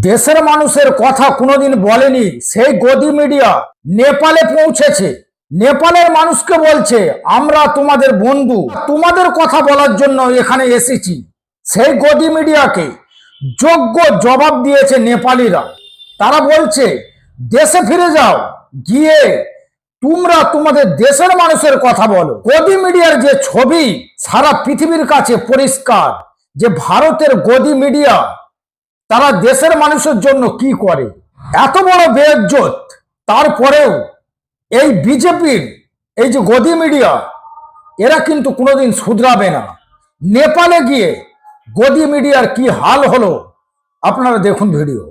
দেশের মানুষের কথা কোনোদিন বলেনি সেই গদি মিডিয়া নেপালে পৌঁছেছে। নেপালের মানুষকে বলছে, আমরা তোমাদের বন্ধু। তোমাদের কথা বলার জন্য এখানে এসেছি। সেই গদি মিডিয়াকে যোগ্য জবাব দিয়েছে নেপালিরা। তারা বলছে, দেশে ফিরে যাও, গিয়ে তোমরা তোমাদের দেশের মানুষের কথা বলো। গদি মিডিয়ার যে ছবি, সারা পৃথিবীর কাছে পরিষ্কার যে ভারতের গদি মিডিয়া, তারা দেশের মানুষের জন্য কি করে? এত বড় বেজ্জত। তারপরেও এই বিজেপির, এই যে গদি মিডিয়া, এরা কিন্তু কোনোদিন শুধরাবে না। নেপালে গিয়ে গদি মিডিয়ার কি হাল হলো, আপনারা দেখুন ভিডিও।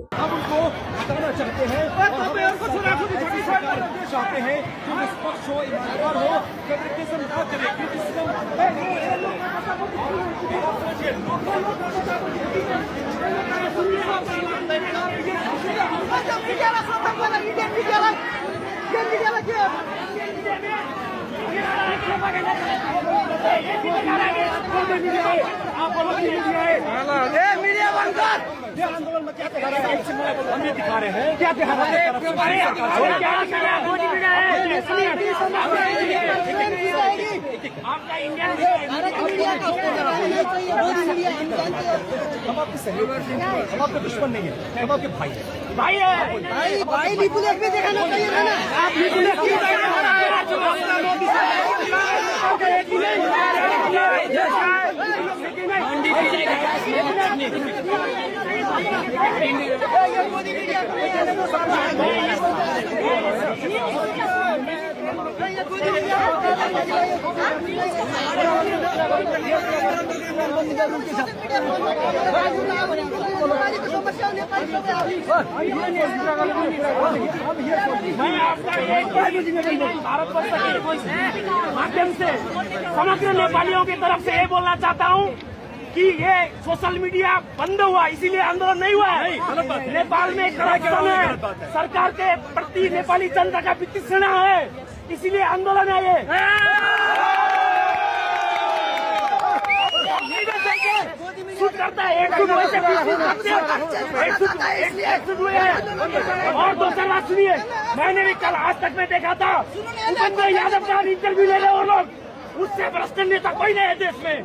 जो निष्पक्ष हो ईमानदार हो फेवरेटिज्म ना करे क्रिटिसिज्म ये आंदोलन में क्या दिखा रहे हैं हम ये दिखा रहे हैं क्या दिखा रहे हैं तरफ से हम आपके सहयोग हम आपके दुश्मन नहीं है हम आपके भाई हैं भाई भाई लिपुलेट में दिखाना चाहिए था ना आप मैं आपका एक भारतवर्ष माध्यम से समग्र नेपालियों की तरफ़ से ये बोलना चाहता हूँ कि ये सोशल मीडिया बंद हुआ इसीलिए आंदोलन नहीं हुआ है। नेपाल में करप्शन है। सरकार के प्रति नेपाली जनता का वितृष्णा है। इसीलिए आंदोलन है ये। करता है एक वैसे एक एक- हुए और दूसरा बात सुनिए। मैंने भी कल आज तक में देखा था। उपेंद्र यादव का इंटरव्यू ले रहे वो लोग। उससे भ्रष्ट नेता कोई नहीं है देश में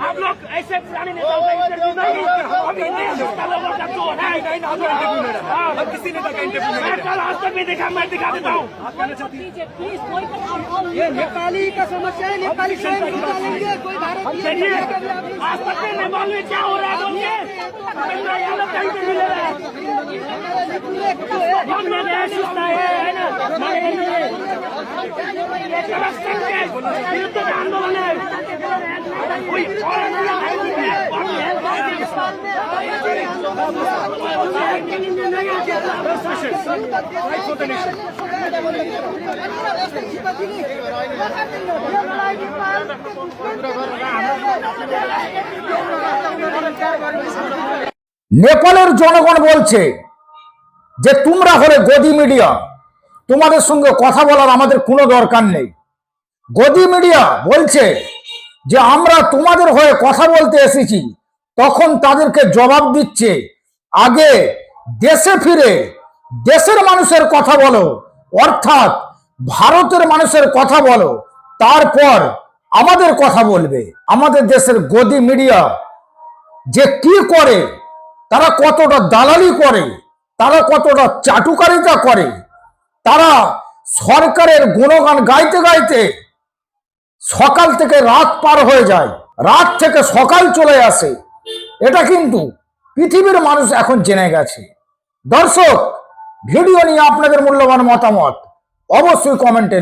आप लोग ऐसे पुराने नेताओं का इंटरव्यू नहीं अभी नेता लोगों का जो है हाँ। किसी नेता का इंटरव्यू मैं कल आज तक में देखा मैं दिखा देता हूँ ये नेपाली का समस्या है नेपाली चलिए आज तक नेपाल में क्या हो रहा है हैं है है ना নেপালের জনগণ বলছে যে তোমরা হলে গদি মিডিয়া। তোমাদের সঙ্গে কথা বলার আমাদের কোনো দরকার নেই। গদি মিডিয়া বলছে যে আমরা তোমাদের হয়ে কথা বলতে এসেছি, তখন তাদেরকে জবাব দিচ্ছে, আগে দেশে ফিরে দেশের মানুষের কথা বলো, অর্থাৎ ভারতের মানুষের কথা বলো, তারপর আমাদের কথা বলবে। আমাদের দেশের গদি মিডিয়া যে কি করে, তারা কতটা দালালি করে, তারা কতটা চাটুকারিতা করে, তারা সরকারের গুণগান গাইতে গাইতে সকাল থেকে রাত পার হয়ে যায়, রাত থেকে সকাল চলে আসে। এটা কিন্তু পৃথিবীর মানুষ এখন জেনে গেছে। দর্শক, ভিডিও নিয়ে আপনাদের মূল্যবান মতামত অবশ্যই কমেন্টে